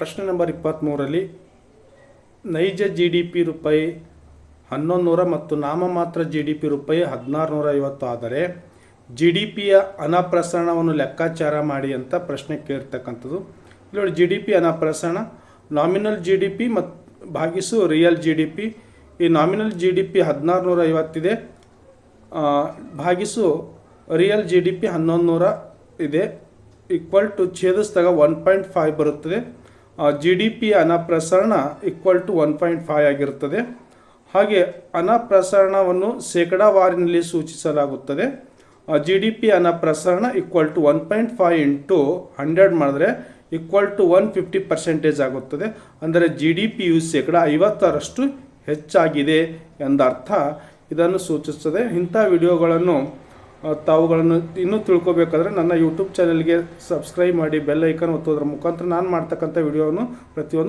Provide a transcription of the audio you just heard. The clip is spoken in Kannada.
ಪ್ರಶ್ನೆ ನಂಬರ್ ಇಪ್ಪತ್ತ್ಮೂರಲ್ಲಿ ನೈಜ ಜಿ ಡಿ ಪಿ ರೂಪಾಯಿ ಹನ್ನೊಂದು ನೂರ ಮತ್ತು ನಾಮಮಾತ್ರ ಜಿ ಡಿ ಪಿ ರೂಪಾಯಿ ಹದಿನಾರು ನೂರ ಐವತ್ತು ಆದರೆ ಜಿ ಡಿ ಪಿಯ ಅನಾಪ್ರಸರಣವನ್ನು ಲೆಕ್ಕಾಚಾರ ಮಾಡಿ ಅಂತ ಪ್ರಶ್ನೆ ಕೇಳ್ತಕ್ಕಂಥದ್ದು. ಇಲ್ಲಿ ನೋಡಿ ಜಿ ಡಿ ಪಿ ಅನಾಪ್ರಸರಣ ನಾಮಿನಲ್ ಜಿ ಡಿ ಪಿ ಮತ್ತು ಭಾಗಿಸು ರಿಯಲ್ ಜಿ ಡಿ ಪಿ ಈ ನಾಮಿನಲ್ ಜಿ ಡಿ ಪಿ ಹದಿನಾರು ನೂರ ಐವತ್ತಿದೆ ಭಾಗಿಸು ರಿಯಲ್ ಜಿ ಡಿ ಪಿ ಹನ್ನೊಂದು ನೂರ ಇದೆ. ಈಕ್ವಲ್ ಟು ಛೇದಿಸಿದಾಗ ಒನ್ ಪಾಯಿಂಟ್ ಫೈವ್ ಬರುತ್ತದೆ. ಜಿ ಡಿ ಪಿ ಅನಪ್ರಸರಣ ಪ್ರಸರಣ equal to one point five ಆಗಿರುತ್ತದೆ. ಹಾಗೆ ಅನಪ್ರಸರಣವನ್ನು ಪ್ರಸರಣವನ್ನು ಶೇಕಡಾವಾರಿನಲ್ಲಿ ಸೂಚಿಸಲಾಗುತ್ತದೆ. ಜಿ ಡಿ ಪಿ ಅನಪ್ರಸರಣ ಪ್ರಸರಣ equal to one point five into hundred ಮಾಡಿದ್ರೆ equal to one fifty percentage ಆಗುತ್ತದೆ. ಅಂದರೆ ಜಿ ಡಿ ಪಿಯು ಶೇಕಡ ಐವತ್ತರಷ್ಟು ಹೆಚ್ಚಾಗಿದೆ ಎಂದರ್ಥ. ಇದನ್ನು ಸೂಚಿಸುತ್ತದೆ. ಇಂಥ ವಿಡಿಯೋಗಳನ್ನು ತಾವುಗಳನ್ನು ಇನ್ನೂ ತಿಳ್ಕೊಬೇಕಾದ್ರೆ ನನ್ನ ಯೂಟ್ಯೂಬ್ ಚಾನಲ್ಗೆ ಸಬ್ಸ್ಕ್ರೈಬ್ ಮಾಡಿ ಬೆಲ್ ಐಕನ್ ಒತ್ತೋದ್ರ ಮುಖಾಂತರ ನಾನು ಮಾಡ್ತಕ್ಕಂಥ ವಿಡಿಯೋವನ್ನು ಪ್ರತಿಯೊಂದು